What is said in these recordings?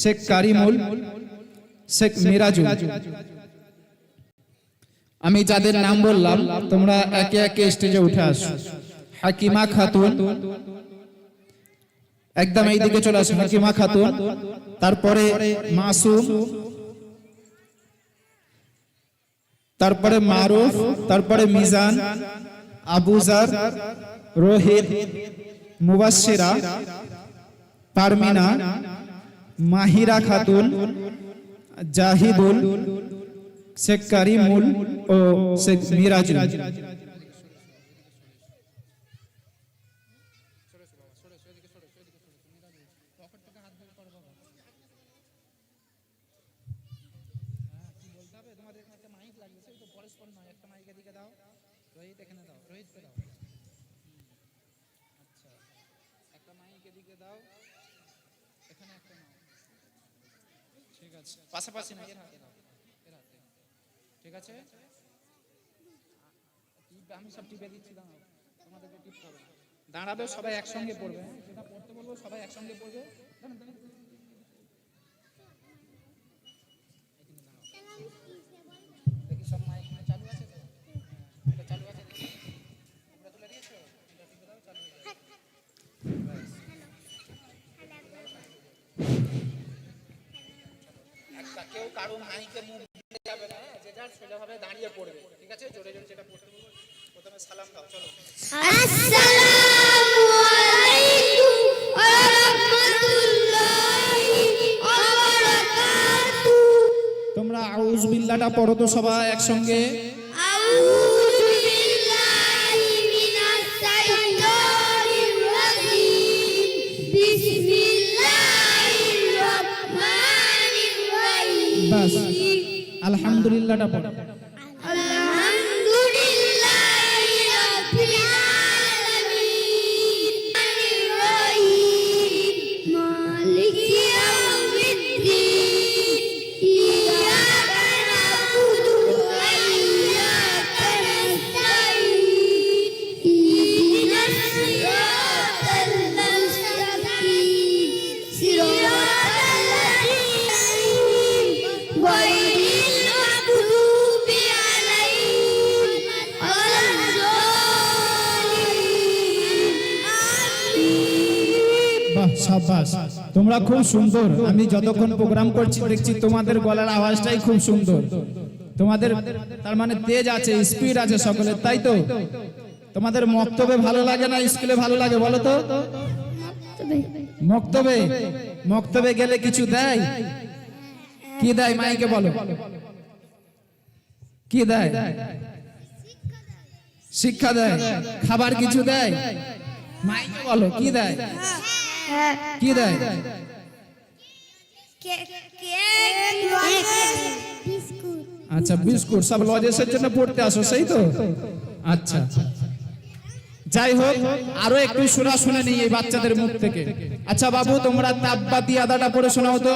শেখ কারিমুল, শেখ মিরাজুল। আমি যাদের নাম বললাম, তোমরা একে একে স্টেজে উঠে আসো। হাকিমা খাতুন, একদম এই দিকে চলে আসো, হাকিমা খাতুন, তারপরে মাসুম, তারপরে মারুফ, তারপরে মিজান আবুজার রোহিত মুবাসিরা পারমিনা মাহিরা খাতুন জাহিদুল শেখ কারিমুল ও শেখ মিরাজুল। পাশাপাশি না? এর হাতে এর হাতে ঠিক আছে? আমি সব টিপে দিচ্ছি দাঁড়াও। তোমাদেরকে টিপ হবে দাঁড়াবে সবাই একসঙ্গে পড়বে? যেটা পড়তে বলব সবাই একসঙ্গে পড়বে দাঁড়ান, দাঁড়ান। দেখি সব মাইক মানে চালু আছে তো হ্যাঁ, এটা চালু আছে দেখি। তোমরা তুলে দিয়েছ? এটা টিপে দাও, চালু হয়ে যাবে। ব্যাস। একটা কেউ কারও মাইকে মুখ দিতে যাবে না হ্যাঁ? যে যার সোজাভাবে দাঁড়িয়ে পড়বে ঠিক আছে? জোরে জোরে যেটা পড়তে বলব প্রথমে সালাম দাও চলো। আসসালামু আলাইকুম ওয়া রাহমাতুল্লাহি ওয়া বারাকাতুহু তোমরা আউজ বিল্লাটা পড়ো তো সবাই একসঙ্গে। আলহামদুলিল্লাহটা পড়ো। তোমরা খুব সুন্দর। আমি যতক্ষণ প্রোগ্রাম করছি, দেখছি তোমাদের গলার আওয়াজটাই খুব সুন্দর। তোমাদের, তার মানে তেজ আছে স্পিড আছে সকলের, তাই তো? তোমাদের মক্তবে ভালো লাগে না স্কুলে ভালো লাগে, বলো তো? মক্তবে? মক্তবে গেলে কিছু দেয়? কি দেয়, মাইকে বলো। কি দেয়? শিক্ষা দেয়। খাবার কিছু দেয়? মাইকে বলো, কি দেয়? কি দেয়? আচ্ছা বিস্কুট সব লজেসের জন্য পড়তে আসো সেই তো? আচ্ছা। যাই হোক আরও একটু শোনা শুনে নিই এই বাচ্চাদের মুখ থেকে। আচ্ছা বাবু তোমরা তাব্বাতি আদাটা পড়ে শোনাও তো।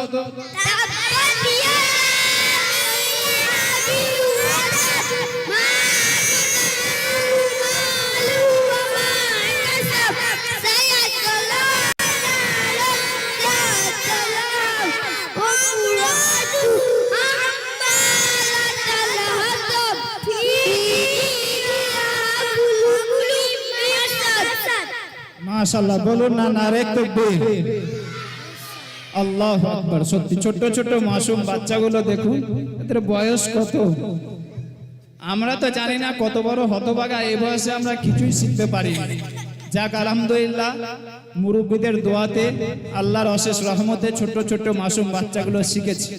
মাশাআল্লাহ, বলুন না না রে তকবীর। আল্লাহ আকবার, সত্যি ছোট ছোট মাসুম বাচ্চাগুলো দেখুন, এদের বয়স কত? আমরা তো জানি না কত বড় হতভাগা এই বয়সে আমরা কিছুই শিখতে পারি যাক, আলহামদুলিল্লাহ, মুরব্বীদের দোয়াতে আল্লাহর অশেষ রহমতে ছোট ছোট মাসুম বাচ্চাগুলো শিখেছি।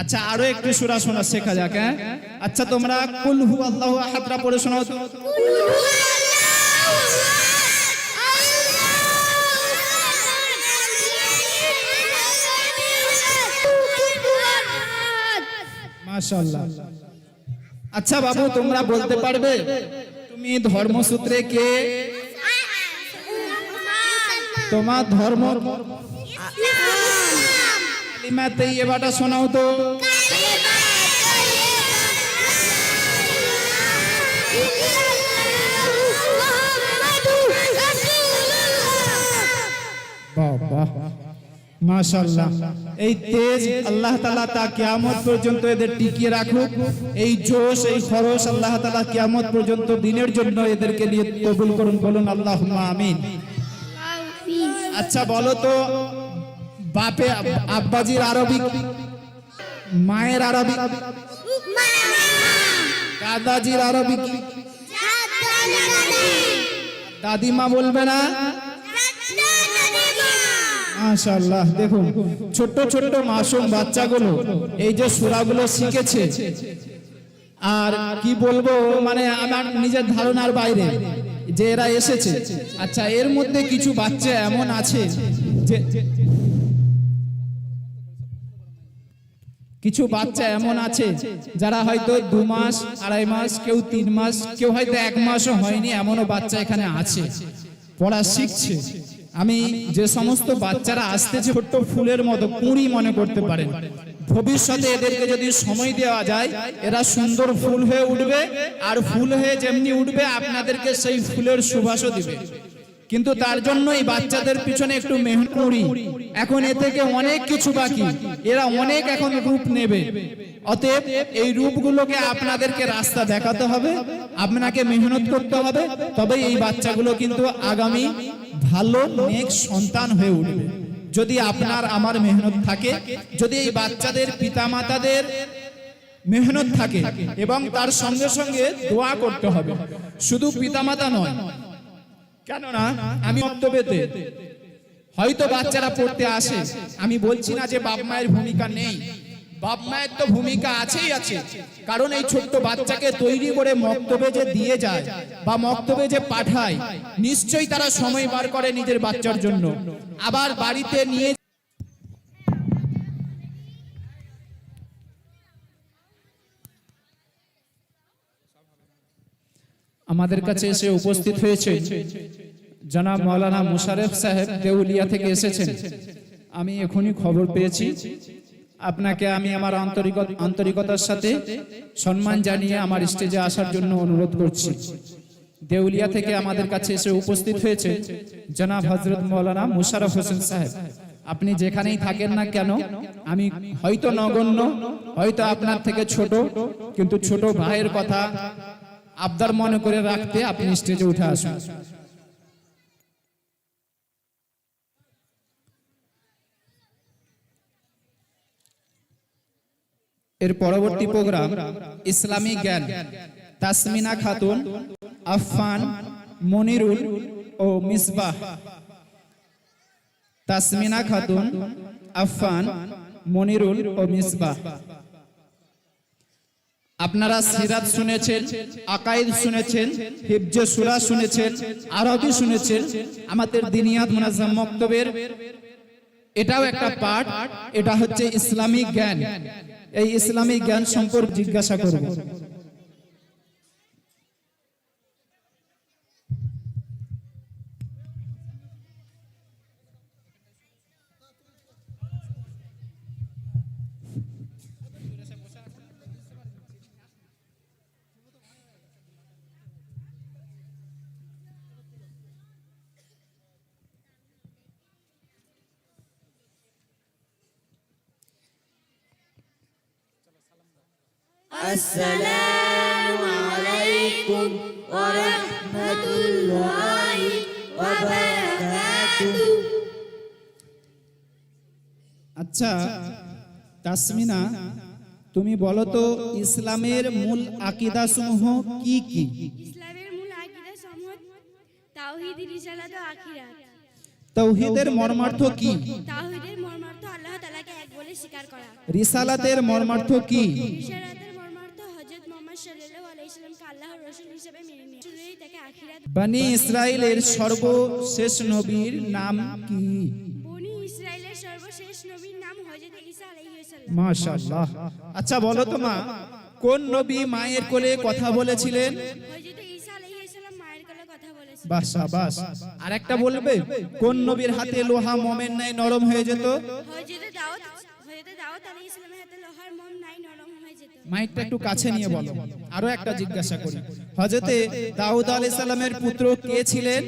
আচ্ছা আরও একটু সুরা শোনা শেখা যাক হ্যাঁ? আচ্ছা তোমরা কুল হু আল্লাহু আহাদরা পড়ে শোনাও তো। মাশাআল্লাহ। আচ্ছা বাবু, তোমরা বলতে পারবে? তুমি ধর্মসূত্রে কে? তোমার ধর্ম? কালিমাতে এবারটা শোনাও তো। বাহ বাহ। মাশাআল্লাহ। এই তেজ আল্লাহ তাআলা তা কিয়ামত পর্যন্ত এদের টিকিয়ে রাখুক। এই জোশ, এই খরচ আল্লাহ তাআলা কিয়ামত পর্যন্ত দিনের জন্য এদেরকে নিয়ে কবুল করুন। বলুন আল্লাহুম্মা আমিন। আচ্ছা বলো তো, বাপে, আব্বাজির আরবি, মায়ের আরবি, দাদাজির আরবি দাদিমা বলবে না? মাশাআল্লাহ, দেখুন, ছোট্ট ছোট্ট মাসুম বাচ্চাগুলো, এই যে সূরাগুলো শিখেছে। আর কি বলব মানে আমার নিজের ধারণার বাইরে, যে এরা এসেছে। আচ্ছা এর মধ্যে কিছু বাচ্চা এমন আছে যে কিছু বাচ্চা এমন আছে যারা হয়তো দু মাস, আড়াই মাস, কেউ তিন মাস, কেউ হয়তো এক মাসও হয়নি, এমনও বাচ্চা এখানে আছে। পড়া শিখছে। আমি যে সমস্ত বাচ্চারা আসতেছে ছোট্ট ফুলের মতো কুঁড়ি মনে করতে পারেন, ভবিষ্যতে এদেরকে যদি সময় দেওয়া যায়, এরা সুন্দর ফুল হয়ে উঠবে, আর ফুল হয়ে যেমনি উঠবে, আপনাদেরকে সেই ফুলের সুবাসও দিবে। কিন্তু তার জন্য এই বাচ্চাদের পিছনে একটু মেহনত করি। এখন এ থেকে অনেক কিছু বাকি। এরা অনেক এখন রূপ নেবে। অতএব এই রূপগুলোকে আপনাদেরকে রাস্তা দেখাতে হবে, আপনাকে মেহনত করতে হবে। তবে এই বাচ্চাগুলো কিন্তু আগামী ভালো নেক সন্তান হয়ে উঠবে। যদি আপনার আমার মেহনত থাকে, যদি এই বাচ্চাদের পিতামাতাদের মেহনত থাকে এবং তার সঙ্গে সঙ্গে দোয়া করতে হবে। শুধু পিতামাতা নয়, কেননা আমি বক্তব্যতে হয়তো বাচ্চারা পড়তে আসে। আমি বলছি না যে বাপ মায়ের ভূমিকা নেই। বাপ মায়ের তো ভূমিকা আছেই আছে। কারণ এই ছোট্ট বাচ্চাকে তৈরি করে মক্তবে যে দিয়ে যায় বা মক্তবে যে পাঠায়, নিশ্চয়ই তারা সময় বার করে নিজের বাচ্চার জন্য। আবার বাড়িতে নিয়ে আমাদের কাছে এসে উপস্থিত হয়েছে জনাব মৌলানা মুশারেফ সাহেব দেউলিয়া থেকে এসেছেন। আমি এখনই খবর পেয়েছি। আপনাকে আমি আমার আন্তরিক আন্তরিকতার সাথে সম্মান জানিয়ে আমার স্টেজে আসার জন্য অনুরোধ করছি। দেউলিয়া থেকে আমাদের কাছে এসে উপস্থিত হয়েছে জনাব হজরত মৌলানা মুশারফ হোসেন সাহেব। আপনি যেখানেই থাকেন না কেন, আমি হয়তো নগণ্য, হয়তো আপনার থেকে ছোট, কিন্তু ছোট ভাইয়ের কথা আবদার মনে করে রাখতে আপনি স্টেজে উঠে আসুন। এর পরবর্তী প্রোগ্রাম ইসলামী জ্ঞান তাসমিনা খাতুন আফফান মনিরুল ও মিসবাহ। তাসমিনা খাতুন আফফান মনিরুল ও মিসবাহ। আপনারা সিরাত শুনেছেন আকাইদ শুনেছেন হিবজে সুরা শুনেছেন আরবি শুনেছেন আমাদের দিনিয়াত মুনাজ্জাম মক্তবের। এটাও একটা পাঠ এটা হচ্ছে ইসলামিক জ্ঞান। এই ইসলামী জ্ঞান সম্পর্কে জিজ্ঞাসা করব। السلام عليكم ورحمة الله وبركاته আচ্ছা তাসমিনা তুমি বলো তো ইসলামের মূল আকিদা সমূহ কি কি ইসলামের মূল আকীদা সমূহ তাওহীদ রিসালাত ও আখিরাত তৌহিদের মর্মার্থ কি তাওহীদের মর্মার্থ আল্লাহ তাআলাকে এক বলে স্বীকার করা রিসালাতের মর্মার্থ কি ইশারাতের বনি ইসরায়েলের সর্বশেষ নবীর নাম কি? মাশাআল্লাহ। আচ্ছা বলো তো মা কোন নবী মায়ের কোলে কথা বলেছিলেন? বাস বাস আর একটা বলবে কোন নবীর হাতে লোহা মোমের নাই নরম হয়ে যেত? হযরত দাউদ হযরত দাউদ আলাইহিস সালামের হাতে লোহার মোম নাই নরম হয়ে যেত মাইকটা একটু কাছে নিয়ে বলো। আরও একটা জিজ্ঞাসা করি। হজরতে দাউদ আলাইহিস সালামের পুত্র কে ছিলেন?